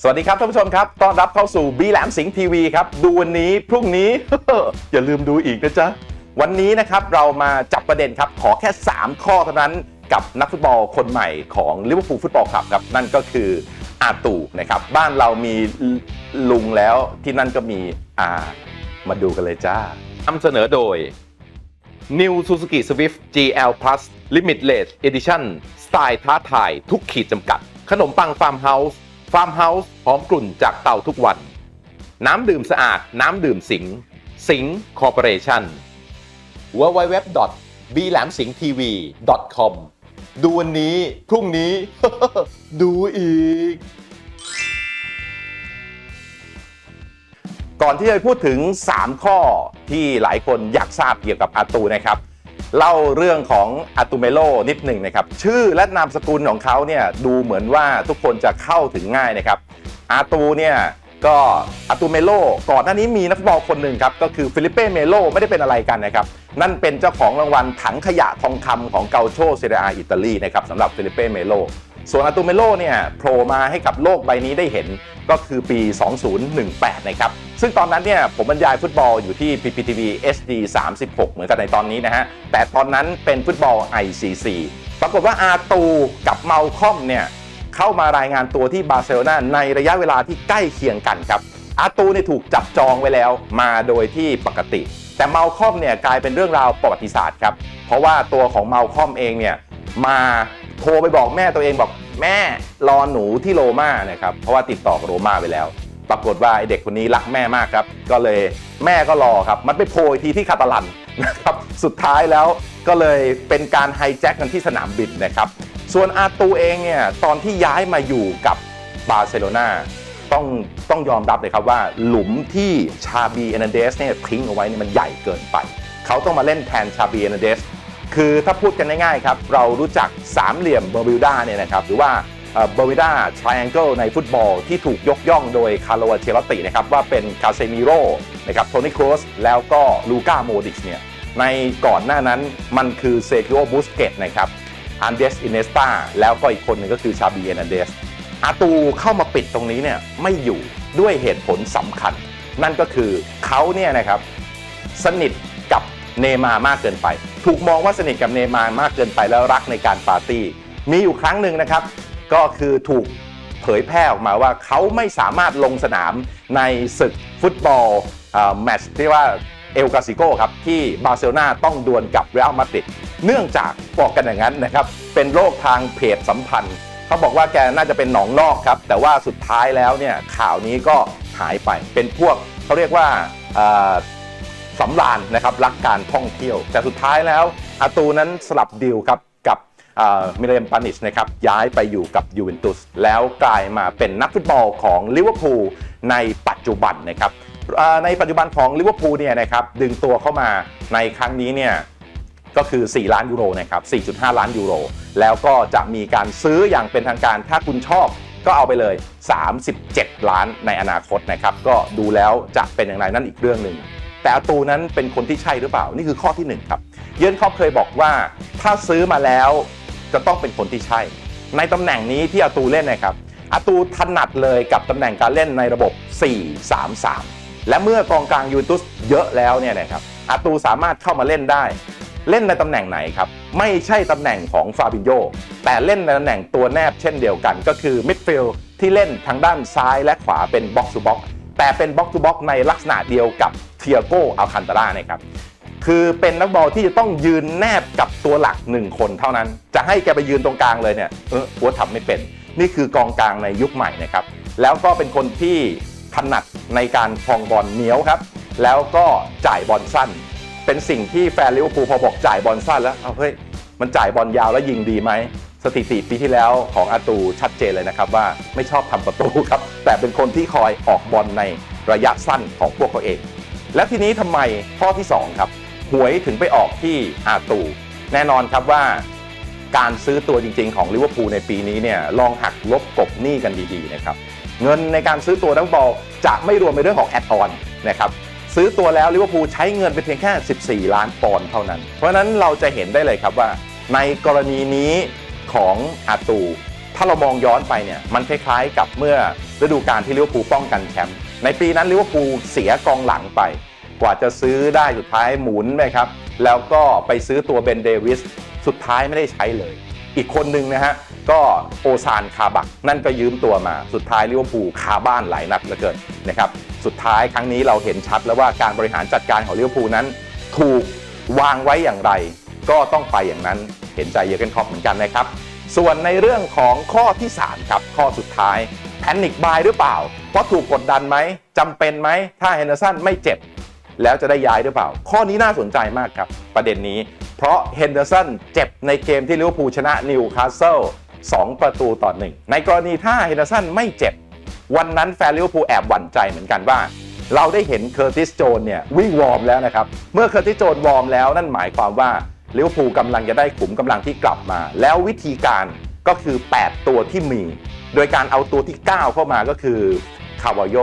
สวัสดีครับท่านผู้ชมครับ ต้อนรับเข้าสู่บีแหลมสิงห์ทีวีครับ ดูวันนี้พรุ่งนี้ อย่าลืมดูอีกนะจ๊ะ วันนี้นะครับเรามาจับประเด็นครับ ขอแค่ 3 ข้อเท่านั้นกับนักฟุตบอลคนใหม่ของลิเวอร์พูลฟุตบอลคลับครับ นั่นก็คืออาตูนะครับ บ้านเรามีลุงแล้วที่นั่นก็มีอามาดูกันเลยจ้านำเสนอโดย New Suzuki Swift GL Plus Limitless Edition สไตล์ท้าทายทุกขีดจำกัด ขนมปังฟาร์มเฮาส์ ฟาร์มเฮาส์หอมกลุ่นจากเตาทุกวัน น้ำดื่มสะอาด น้ำดื่มสิง สิงคอร์ปอเรชั่น w w w b l a m s i n g t v com ดูวันนี้ พรุ่งนี้ ดูอีก ก่อนที่จะพูดถึง 3 ข้อที่หลายคนอยากทราบเกี่ยวกับอาตูนะครับ เล่าเรื่องของอาตูเมโลนิดหนึ่งนะครับชื่อและนามสกุลของเขาเนี่ยดูเหมือนว่าทุกคนจะเข้าถึงง่ายนะครับอาตูเนี่ยก็อาตูเมโลก่อนหน้านี้มีนักฟุตบอลคนหนึ่งครับก็คือฟิลิเป้เมโลไม่ได้เป็นอะไรกันนะครับนั่นเป็นเจ้าของรางวัลถังขยะทองคำของเกาโชเซเรียอาอิตาลีนะครับสำหรับฟิลิเป้เมโล ส่วนอาตูเมโลเนี่ยโผล่มาให้กับโลกใบนี้ได้เห็นก็คือปี 2018 นะครับ ซึ่งตอนนั้นเนี่ยผมบรรยายฟุตบอลอยู่ที่ PPTV HD 36 เหมือนกันในตอนนี้นะฮะ แต่ตอนนั้นเป็นฟุตบอล ICC ปรากฏว่าอาตูกับเมาคอมเนี่ยเข้ามารายงานตัวที่บาร์เซโลนาในระยะเวลาที่ใกล้เคียงกันครับ อาตูเนี่ยถูกจับจองไว้แล้วมาโดยที่ปกติ แต่เมาคอมเนี่ยกลายเป็นเรื่องราวประวัติศาสตร์ครับ เพราะว่าตัวของเมาคอมเองเนี่ยมา โทรไปบอกแม่ตัวเองบอกแม่รอหนูที่โรม่านะครับเพราะว่าติดต่อกับโรม่าไปแล้ว ปรากฏว่าไอเด็กคนนี้รักแม่มากครับ ก็เลยแม่ก็รอครับ มันไปโผล่ทีที่คาตาลันนะครับสุดท้ายแล้วก็เลยเป็นการไฮแจ็คกันที่สนามบินนะครับส่วนอาตูเองเนี่ยตอนที่ย้ายมาอยู่กับบาร์เซโลนาต้องต้องยอมรับเลยครับว่าหลุมที่ชาบีเอเนเดสเนี่ยทิ้งเอาไว้เนี่ยมันใหญ่เกินไป เขาต้องมาเล่นแทนชาบีเอเนเดส คือถ้าพูดกันง่ายๆครับ เรารู้จักสามเหลี่ยมเบอร์บิวดาเนี่ยนะครับ หรือว่าเบอร์บิวดาทริแองเกิลในฟุตบอลที่ถูกยกย่องโดยคาร์โลอัลเชลตินะครับว่าเป็นคาเซมิโร่นะครับโทนี่ครูสแล้วก็ลูก้าโมดิชเนี่ยในก่อนหน้านั้นมันคือเซคิโอบูสเกตนะครับอันเดสอินเนสตาแล้วก็อีกคนหนึ่งก็คือชาบีเอนันเดสอาตูเข้ามาปิดตรงนี้เนี่ยไม่อยู่ด้วยเหตุผลสำคัญ นั่นก็คือเขาเนี่ยนะครับสนิท เนมามากเกินไป ถูกมองว่าสนิทกับเนมามากเกินไปแล้วรักในการปาร์ตี้ มีอยู่ครั้งหนึ่งนะครับ ก็คือถูกเผยแพร่ออกมาว่าเขาไม่สามารถลงสนามในศึกฟุตบอลแมตช์ที่ว่าเอลกาซิโกครับ ที่บาร์เซโลนาต้องดวลกับเรอัลมาดริดเนื่องจากบอกกันอย่างนั้นนะครับ เป็นโรคทางเพศสัมพันธ์ เขาบอกว่าแกน่าจะเป็นหนองนอกครับ แต่ว่าสุดท้ายแล้วเนี่ยข่าวนี้ก็หายไปเป็นพวกเขาเรียกว่า สำราญนะครับรักการท่องเที่ยว แต่สุดท้ายแล้วอาตูนั้นสลับดีลครับกับมิเลมปานิชนะครับย้ายไปอยู่กับยูเวนตุสแล้วกลายมาเป็นนักฟุตบอลของลิเวอร์พูลในปัจจุบันนะครับในปัจจุบันของลิเวอร์พูลเนี่ยนะครับดึงตัวเข้ามาในครั้งนี้เนี่ยก็คือ 4 ล้านยูโรนะครับ 4.5 ล้านยูโร แล้วก็จะมีการซื้ออย่างเป็นทางการถ้าคุณชอบก็เอาไปเลย 37 ล้านในอนาคตนะครับ ก็ดูแล้วจะเป็นอย่างไรนั่นอีกเรื่องหนึ่ง แต่อาตูนั้นเป็นคนที่ใช่หรือเปล่า นี่คือข้อที่ 1 ครับ เยินครอบเคยบอกว่าถ้าซื้อมาแล้วจะต้องเป็นคนที่ใช่ ในตำแหน่งนี้ที่อาตูเล่นนะครับอาตูถนัดเลยกับตำแหน่งการเล่นในระบบ 4-3-3 และเมื่อกองกลางยูนตุสเยอะแล้วเนี่ยนะครับอาตูสามารถเข้ามาเล่นได้ เล่นในตำแหน่งไหนครับ ไม่ใช่ตำแหน่งของฟาบินโยแต่เล่นในตำแหน่งตัวแนบเช่นเดียวกัน ก็คือมิดฟิลด์ที่เล่นทางด้านซ้ายและขวาเป็นบ็อกซ์ o บ็อกแต่เป็นบ็อกซ์ o บ็อกในลักษณะเดียวกับ เทียโกอัลคันตารานะครับคือเป็นนักบอลที่จะต้องยืนแนบกับตัวหลักหนึ่งคนเท่านั้น จะให้แกไปยืนตรงกลางเลยเนี่ยเออหัวทำไม่เป็น นี่คือกองกลางในยุคใหม่นะครับ แล้วก็เป็นคนที่ถนัดในการครองบอลเหนียวครับ แล้วก็จ่ายบอลสั้น เป็นสิ่งที่แฟนลิเวอร์พูลพอบอกจ่ายบอลสั้นแล้วเอาเฮ้ยมันจ่ายบอลยาวแล้วยิงดีไหมสถิติปีที่แล้วของอาตูชัดเจนเลยนะครับว่าไม่ชอบทำประตูครับแต่เป็นคนที่คอยออกบอลในระยะสั้นของพวกเขาเอง และทีนี้ทำไมข้อที่ 2 ครับ หวยถึงไปออกที่อาตู แน่นอนครับว่าการซื้อตัวจริง ๆ ของลิเวอร์พูลในปีนี้เนี่ยลองหักลบกบหนี้กันดีๆนะครับเงินในการซื้อตัวนักบอลจะไม่รวมในเรื่องของแอดออนนะครับซื้อตัวแล้วลิเวอร์พูลใช้เงินไปเพียงแค่ 14 ล้านปอนด์เท่านั้น เพราะฉะนั้นเราจะเห็นได้เลยครับว่า ในกรณีนี้ของอาตู ถ้าเรามองย้อนไปเนี่ยมันคล้ายๆกับเมื่อฤดูกาลที่ลิเวอร์พูลป้องกันแชมป์ในปีนั้นลิเวอร์พูลเสียกองหลังไป กว่าจะซื้อได้สุดท้ายหมุนไปครับ แล้วก็ไปซื้อตัวเบนเดวิสสุดท้ายไม่ได้ใช้เลย อีกคนหนึ่งนะฮะก็โอซานคาบัก นั่นก็ยืมตัวมาสุดท้ายลิเวอร์พูลคาบ้านหลายนัดเหลือเกินนะครับสุดท้ายครั้งนี้เราเห็นชัดแล้วว่าการบริหารจัดการของลิเวอร์พูลนั้น ถูกวางไว้อย่างไร ก็ต้องไปอย่างนั้นเห็นใจเยอร์เกนคล็อปเหมือนกันนะครับ ส่วนในเรื่องของข้อที่ 3 ครับ ข้อสุดท้ายแพนิคบายหรือเปล่า เพราะถูกกดดันไหมจำเป็นไหม ถ้าเฮนเดอร์สันไม่เจ็บ แล้วจะได้ย้ายหรือเปล่า ข้อนี้น่าสนใจมากครับ ประเด็นนี้ เพราะเฮนเดอร์สันเจ็บในเกมที่ลิเวอร์พูลชนะนิวคาสเซิล2ประตูต่อหนึ่งในกรณีถ้าเฮนเดอร์สันไม่เจ็บ วันนั้นแฟนลิเวอร์พูลแอบหวั่นใจเหมือนกันว่า เราได้เห็นเคอร์ติสโจนเนี่ยวิ่งวอร์มแล้วนะครับเมื่อเคอร์ติสโจนวอร์มแล้วนั่นหมายความว่า ลิเวอร์พูลกำลังจะได้ขุมกำลังที่กลับมา แล้ววิธีการก็คือ 8 ตัวที่มี โดยการเอาตัวที่ 9 เข้ามาก็คือคาวาโย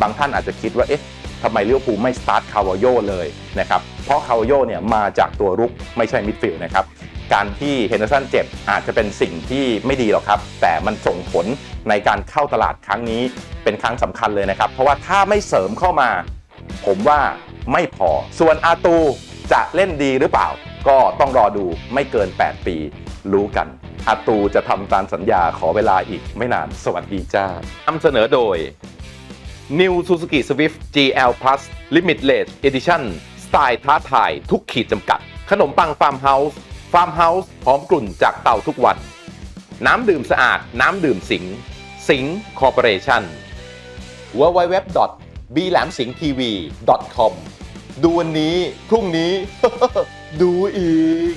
บางท่านอาจจะคิดว่าเอ๊ะทำไมลิเวอร์พูลไม่สตาร์ทคาวาโยเลยนะครับเพราะคาวาโยเนี่ยมาจากตัวรุกไม่ใช่มิดฟิลด์นะครับการที่เฮนเดอร์สันเจ็บอาจจะเป็นสิ่งที่ไม่ดีหรอกครับ แต่มันส่งผลในการเข้าตลาดครั้งนี้เป็นครั้งสำคัญเลยนะครับ เพราะว่าถ้าไม่เสริมเข้ามา ผมว่าไม่พอ ส่วนอาตูจะเล่นดีหรือเปล่า ก็ต้องรอดูไม่เกิน 8 ปีรู้กันอาตูจะทำตามสัญญาขอเวลาอีกไม่นานสวัสดีจ้านำเสนอโดย New Suzuki Swift GL Plus Limitless Edition สไตล์ท้าทายทุกขีดจำกัด ขนมปังฟาร์มเฮาส์ฟาร์มเฮาส์หอมกลุ่นจากเตาทุกวัน น้ำดื่มสะอาดน้ำดื่มสิง สิงคอร์ปอเรชั่น w w w b l a m s i n g t v c o m ดูวันนี้ พรุ่งนี้ ดูอีก